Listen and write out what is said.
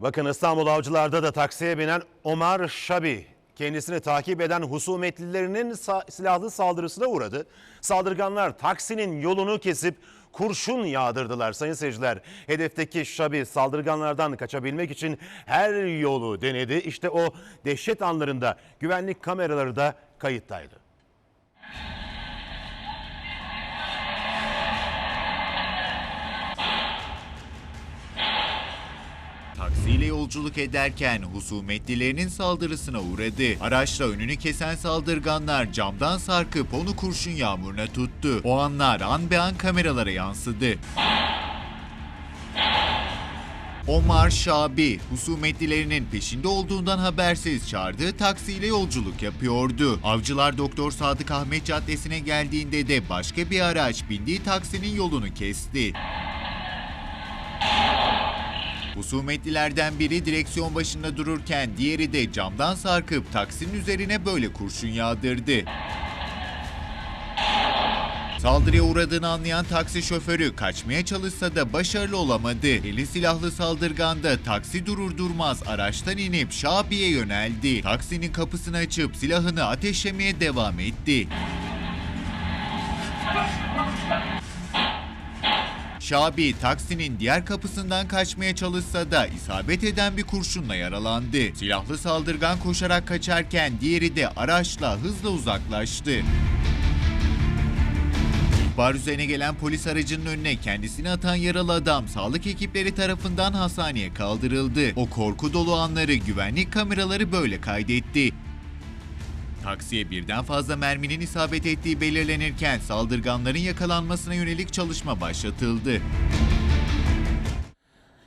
Bakın İstanbul Avcılar'da da taksiye binen Omar Şabi kendisini takip eden husumetlilerinin silahlı saldırısına uğradı. Saldırganlar taksinin yolunu kesip kurşun yağdırdılar sayın seyirciler. Hedefteki Şabi saldırganlardan kaçabilmek için her yolu denedi. İşte o dehşet anlarında güvenlik kameraları da kayıttaydı. Taksiyle yolculuk ederken husumetlilerinin saldırısına uğradı. Araçla önünü kesen saldırganlar camdan sarkıp onu kurşun yağmuruna tuttu. O anlar an be an kameralara yansıdı. Omar Şabi, husumetlilerinin peşinde olduğundan habersiz çağırdığı taksiyle yolculuk yapıyordu. Avcılar Doktor Sadık Ahmet Caddesi'ne geldiğinde de başka bir araç bindiği taksinin yolunu kesti. Husumetlilerden biri direksiyon başında dururken diğeri de camdan sarkıp taksinin üzerine böyle kurşun yağdırdı. Saldırıya uğradığını anlayan taksi şoförü kaçmaya çalışsa da başarılı olamadı. Eli silahlı saldırgan da taksi durur durmaz araçtan inip Şabi'ye yöneldi. Taksinin kapısını açıp silahını ateşlemeye devam etti. Şabi taksinin diğer kapısından kaçmaya çalışsa da isabet eden bir kurşunla yaralandı. Silahlı saldırgan koşarak kaçarken diğeri de araçla hızla uzaklaştı. İhbar üzerine gelen polis aracının önüne kendisini atan yaralı adam sağlık ekipleri tarafından hastaneye kaldırıldı. O korku dolu anları güvenlik kameraları böyle kaydetti. Taksiye birden fazla merminin isabet ettiği belirlenirken saldırganların yakalanmasına yönelik çalışma başlatıldı.